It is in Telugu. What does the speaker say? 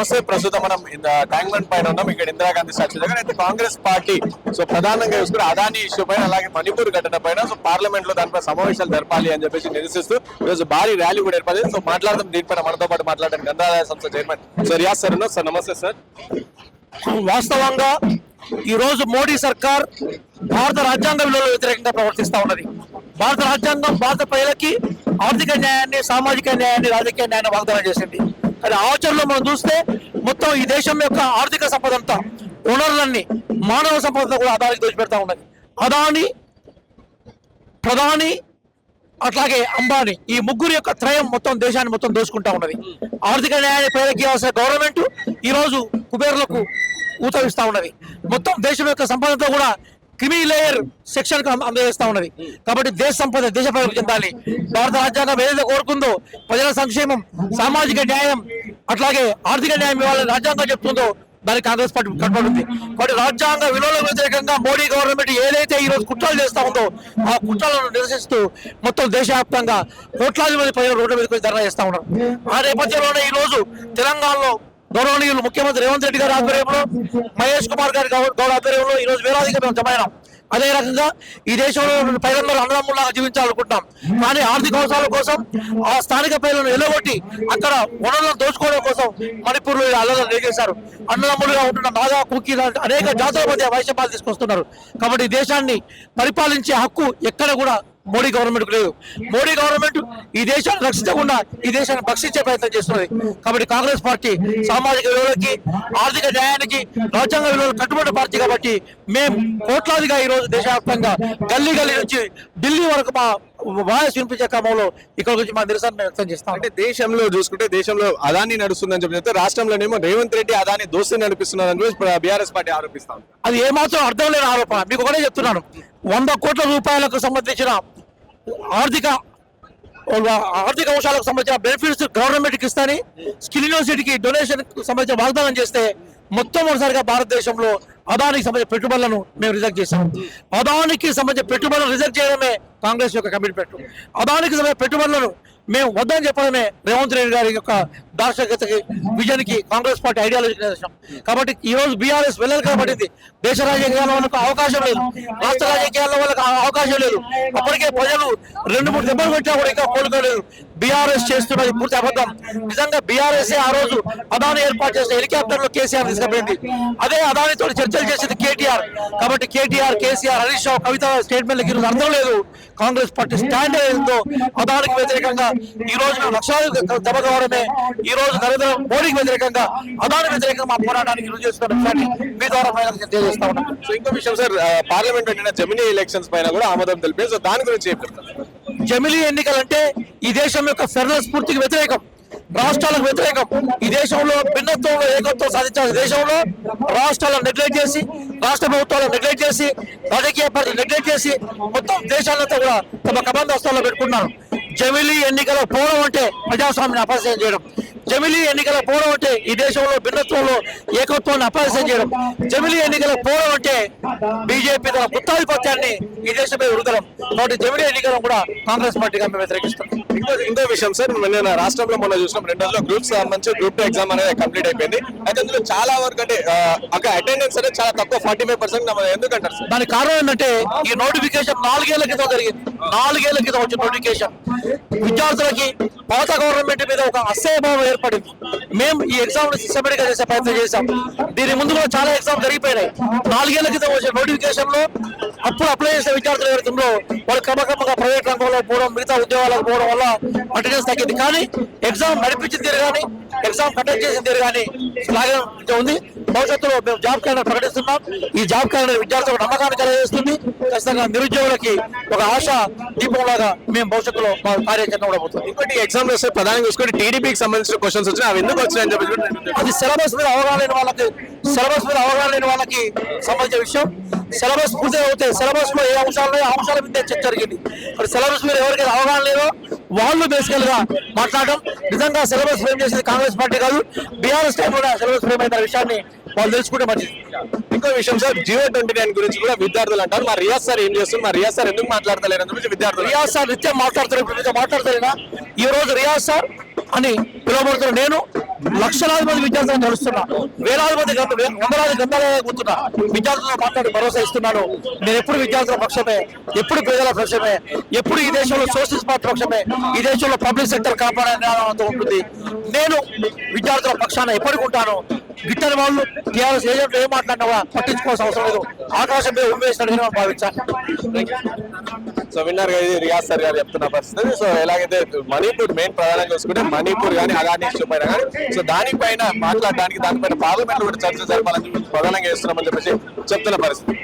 నమస్తే. ప్రస్తుతం మనం ట్యాంక్మెంట్ పైన ఉన్నాం. ఇక్కడ ఇందిరాగాంధీ సాక్షి దగ్గర అయితే కాంగ్రెస్ పార్టీ సో ప్రధానంగా చూసుకుని అదాని ఇష్యూ పైన అలాగే మణిపూర్ ఘటన పైన సో పార్లమెంట్లో దానిపై సమావేశాలు జరపాలి అని చెప్పేసి నిరసిస్తూ ఈరోజు భారీ ర్యాలీ కూడా ఏర్పడింది సో మాట్లాడదాం దీనిపైన. మనతో పాటు మాట్లాడడం గంధాదాయ సంస్థ chairman. So Riyaz sir sir నమస్తే సార్. వాస్తవంగా ఈ రోజు మోడీ సర్కార్ భారత రాజ్యాంగ విలువలు వ్యతిరేకంగా ప్రవర్తిస్తా ఉన్నది. భారత రాజ్యాంగం భారత ప్రజలకి ఆర్థిక న్యాయాన్ని సామాజిక న్యాయాన్ని రాజకీయ న్యాయాన్ని వాగ్దానం చేసింది. అది ఆచరణలో మనం చూస్తే మొత్తం ఈ దేశం యొక్క ఆర్థిక సంపద అంతా వనరులన్నీ మానవ సంపద కూడా అదానికి దోచిపెడతా ఉన్నది. అదాని ప్రధాని అట్లాగే అంబానీ ఈ ముగ్గురు యొక్క త్రయం మొత్తం దేశాన్ని మొత్తం దోచుకుంటా ఉన్నది. ఆర్థిక న్యాయాన్ని ప్రజలకు గవర్నమెంట్ ఈ రోజు కుబేర్లకు ఊతవిస్తా ఉన్నది. మొత్తం దేశం యొక్క సంపదతో కూడా క్రిమి లేయర్ సెక్షన్కు అందజేస్తా ఉన్నది. కాబట్టి దేశ సంపద దేశ ప్రజలకు చెందాలి. భారత రాజ్యాంగం ఏదైతే కోరుకుందో ప్రజల సంక్షేమం సామాజిక న్యాయం అట్లాగే ఆర్థిక న్యాయం ఇవ్వాలని రాజ్యాంగం చెప్తుందో దానికి కాంగ్రెస్ పార్టీ కట్టుబడింది కాబట్టి రాజ్యాంగ విలువలకు వ్యతిరేకంగా మోడీ గవర్నమెంట్ ఏదైతే ఈ రోజు కుట్రలు చేస్తా ఉందో ఆ కుట్రలను నిరసిస్తూ మొత్తం దేశవ్యాప్తంగా కోట్లాది మంది ప్రజలు రోడ్డు మీదకి ధర్నా చేస్తా ఉన్నారు. ఆ నేపథ్యంలోనే ఈ రోజు తెలంగాణలో గౌరవనీయులు ముఖ్యమంత్రి రేవంత్ రెడ్డి గారి ఆధ్వర్యంలో మహేష్ కుమార్ గారి గౌడ ఆధ్వర్యంలో ఈ రోజు వేలాదిగా మేము జమైనాం అదే రకంగా ఈ దేశంలో ఉన్న అన్నదమ్ములాగా జీవించాలనుకుంటున్నాం. కానీ ఆర్థిక అవసరాల కోసం ఆ స్థానిక పేర్లను ఎలగొట్టి అక్కడ వనరులను దోచుకోవడం కోసం మణిపూర్లో అల్లదలు రేగేశారు. అన్నదమ్ములుగా ఉంటున్న నాగా కుకీ అనేక జాతుల మధ్య వైశ్యపాలు తీసుకొస్తున్నారు. కాబట్టి దేశాన్ని పరిపాలించే హక్కు ఎక్కడ కూడా మోడీ గవర్నమెంట్ లేదు. మోడీ గవర్నమెంట్ ఈ దేశాన్ని రక్షించకుండా ఈ దేశాన్ని భక్షించే ప్రయత్నం చేస్తున్నది కాబట్టి కాంగ్రెస్ పార్టీ సామాజిక విలువలకి ఆర్థిక న్యాయానికి రాజ్యాంగ విలువలు కట్టుబడి పార్టీ కాబట్టి మేము కోట్లాదిగా ఈ రోజు దేశవ్యాప్తంగా గల్లీ గల్లీ నుంచి ఢిల్లీ వరకు మా వాయిస్ వినిపించే క్రమంలో ఇక్కడ నుంచి మా నిరసన వ్యక్తం చేస్తాం. అంటే దేశంలో చూసుకుంటే దేశంలో అదాని నడుస్తుందని చెప్పి చెప్తే రాష్ట్రంలోనేమో రేవంత్ రెడ్డి అదాని దోస్తు నడిపిస్తున్నారని చెప్పి బీఆర్ఎస్ పార్టీ ఆరోపిస్తాం అది ఏమాత్రం అర్థం లేని ఆరోపణ. మీకు ఒకటే చెప్తున్నాను. వంద కోట్ల రూపాయలకు సంబంధించిన ఆర్థిక ఆర్థిక అంశాలకు సంబంధించిన బెనిఫిట్స్ గవర్నమెంట్కి ఇస్తాని స్కిల్ యూనివర్సిటీకి డొనేషన్ సంబంధించిన వాగ్దానం చేస్తే మొట్టమొదటిసారిగా భారతదేశంలో అదానికి సంబంధించిన పెట్టుబడులను మేము రిజెక్ట్ చేశాం. అదానికి సంబంధించిన పెట్టుబడులు రిజెక్ట్ చేయడమే కాంగ్రెస్ యొక్క కమిట్మెంట్. అదానికి పెట్టుబడులను మేము వద్దని చెప్పడమే రేవంత్ రెడ్డి గారి యొక్క దార్శకతకి విజన్ కాంగ్రెస్ పార్టీ ఐడియాలజీకి నిదర్శనం. కాబట్టి ఈ రోజు బీఆర్ఎస్ వెళ్ళాలి కాబట్టింది దేశ రాజకీయాల్లో వాళ్ళకు అవకాశం లేదు. రాష్ట్ర రాజకీయాల్లో వాళ్ళకి అవకాశం లేదు. అప్పటికే ప్రజలు రెండు మూడు దెబ్బలు పెట్టినా కూడా ఇంకా కోలుకోలేదు. బీఆర్ఎస్ చేస్తున్నది పూర్తి అబద్ధం. నిజంగా బీఆర్ఎస్ ఆ రోజు అదాని ఏర్పాటు చేసిన హెలికాప్టర్లో కేసీఆర్ తీసుకుపోయింది అదే అదానితో చర్చలు చేసింది కేటీఆర్. కాబట్టి KTR KCR Harish Rao Kavitha statement ఈరోజు అర్థం లేదు. కాంగ్రెస్ పార్టీ స్టాండ్ ఏదో అదానికి వ్యతిరేకంగా ఈ రోజు మేము లక్షలాది దెబ్బ కావడమే ఈ రోజు నరేంద్ర మోడీకి వ్యతిరేకంగా అదాని వ్యతిరేకంగా మా పోరాటానికి రుజువు చేస్తున్న విషయాన్ని మీ ద్వారా తెలియజేస్తా ఉన్నాం. సో ఇంకో విషయం సార్ పార్లమెంట్ పెట్టిన జమినీ ఎలక్షన్స్ పైన కూడా ఆమోదం తెలిపి సో దాని గురించి జమిలీ ఎన్నికలంటే ఈ దేశం యొక్క ఫెడరల్ స్ఫూర్తికి వ్యతిరేకం. రాష్ట్రాలకు వ్యతిరేకం. ఈ దేశంలో భిన్నత్వంలో ఏకత్వం సాధించాల్సిన దేశంలో రాష్ట్రాలను నెగ్లెక్ట్ చేసి రాష్ట్ర ప్రభుత్వాలను నెగ్లెక్ట్ చేసి రాజకీయ పార్టీ నెగ్లెక్ట్ చేసి మొత్తం దేశాలంతా కూడా తమ కబంధస్తాల్లో పెట్టుకున్నారు. జమిలీ ఎన్నికల పోవడం అంటే ప్రజాస్వామ్యాన్ని అపరిచయం చేయడం. జమిలీ ఎన్నికల పోవడం అంటే ఈ దేశంలో భిన్నత్వంలో ఏకత్వాన్ని అపరిచయం చేయడం. జమిలీ ఎన్నికల పోవడం అంటే బీజేపీ తన గుత్తాధిపత్యాన్ని ఈ దేశంపై వృదలం కాబట్టి జమిలీ ఎన్నికలను కూడా కాంగ్రెస్ పార్టీగా మేము వ్యతిరేకిస్తున్నాం. ఇంకో ఇంకో విషయం సార్. మన రాష్ట్రంలో మొన్న చూసినాం. రెండు రోజుల్లో గ్రూప్స్ సంబంధించి గ్రూప్ టూ ఎగ్జామ్ అనేది కంప్లీట్ అయిపోయింది. అయితే అందులో చాలా వరకు అంటే అక్కడ అటెండెన్స్ అనేది చాలా తక్కువ ఫార్టీ ఫైవ్ పర్సెంట్ ఎందుకంటారు సార్? దానికి కారణం ఏంటంటే ఈ నోటిఫికేషన్ నాలుగేళ్ళ క్రితం జరిగింది. నాలుగేళ్ళ క్రితం వచ్చిన నోటిఫికేషన్. విద్యార్థులకి పాత గవర్నమెంట్ మీద ఒక అసహ్యభావం ఏర్పడింది. మేము ఈ ఎగ్జామ్ సిస్టమేటిక్గా చేసే ప్రయత్నం చేశాం. దీని ముందు కూడా చాలా ఎగ్జామ్ జరిగిపోయినాయి. నాలుగేళ్ళ క్రితం వచ్చిన నోటిఫికేషన్లో అప్పుడు అప్లై చేసే విద్యార్థులు ఎవరైతుందో వాళ్ళు క్రమక్రమంగా ప్రైవేట్ రంగంలో పోవడం మిగతా ఉద్యోగాలకు పోవడం వల్ల అటెండెన్స్ తగ్గింది. కానీ ఎగ్జామ్ నడిపించింది కానీ ఎగ్జామ్ కండక్ట్ చేసిన తీరు కానీ లాగే ఉంది. భవిష్యత్తులో మేము జాబ్ క్యాలెండర్ ప్రకటిస్తున్నాం. ఈ జాబ్ క్యాలెండర్ విద్యార్థులకు నమ్మకాన్ని కలిగజేస్తుంది. ఖచ్చితంగా నిరుద్యోగులకి ఒక ఆశ దీపంలాగా మేము భవిష్యత్తులో మా కార్యాచరణ కూడా పోతుంది. ఇంకోటి ఎగ్జామ్ వస్తే ప్రధానంగా చూసుకుంటే టీడీపీకి సంబంధించిన క్వశ్చన్స్ వచ్చినాయి అవి ఎందుకు వచ్చినాయని చెప్పి అది సిలబస్ మీద అవగాహన లేని వాళ్ళకి సిలబస్ మీద అవగాహన లేని వాళ్ళకి సంబంధించిన విషయం. సిలబస్ పూర్తి అవుతే సిలబస్లో ఏ అంశాలు ఆ అంశాల మీద చర్చ జరిగింది. మరి సిలబస్ మీద ఎవరికైతే అవగాహన లేదో వాళ్ళు బేసికల్గా మాట్లాడడం. నిజంగా సిలబస్ ఫ్రేమ్ చేసేది కాంగ్రెస్ పార్టీ కాదు. బీఆర్ఎస్ టైం కూడా సిలబస్ ఫ్రేమ్ అయిన విషయాన్ని వాళ్ళు తెలుసుకుంటే మంచిది. ఇంకో విషయం సార్ జియో ట్వంటీ నైన్ గురించి కూడా విద్యార్థులు అంటారు. మా రియాజ్ సార్ ఏం చేస్తుంది మా రియాజ్ సార్ ఎందుకు మాట్లాడతలేరు? గురించి విద్యార్థులు. రియాజ్ సార్ నిత్యం మాట్లాడతారు ఇప్పుడు మాట్లాడతారేనా ఈ రోజు రియాజ్ సార్ అని పిలువబడుతున్న నేను లక్షలాది మంది విద్యార్థులను నడుస్తున్నా. వేలాది మంది గంట వందలాది గంటలుగా కూర్చున్నా విద్యార్థులతో మాట్లాడి భరోసా ఇస్తున్నాను. నేను ఎప్పుడు విద్యార్థుల పక్షమే ఎప్పుడు పేదల పక్షమే ఎప్పుడు ఈ దేశంలో సోషలిస్ట్ పార్టీ పక్షమే ఈ దేశంలో పబ్లిక్ సెక్టర్ కాపాడాలతో ఉంటుంది. నేను విద్యార్థుల పక్షాన ఎప్పటికి ఉంటాను. గిట్టని వాళ్ళు టీఆర్ఎస్ ఏజెంట్లు ఏం మాట్లాడినా పట్టించుకోవాల్సిన అవసరం లేదు. ఆకాశం మీద ఉమ్మేస్తాడు నేను భావించాను. సో విన్నర్ ఇది రియాజ్ సార్ గారు చెప్తున్న పరిస్థితి. సో ఎలాగైతే మణిపూర్ మెయిన్ ప్రధానంగా చూసుకుంటే మణిపూర్ కానీ అదాని ఇష్యూ పైన కానీ సో దానిపైన మాట్లాడడానికి దానిపైన పార్లమెంట్ కూడా చర్చ జరపాలని ప్రధానంగా చేస్తున్నామని చెప్పేసి చెప్తున్న పరిస్థితి.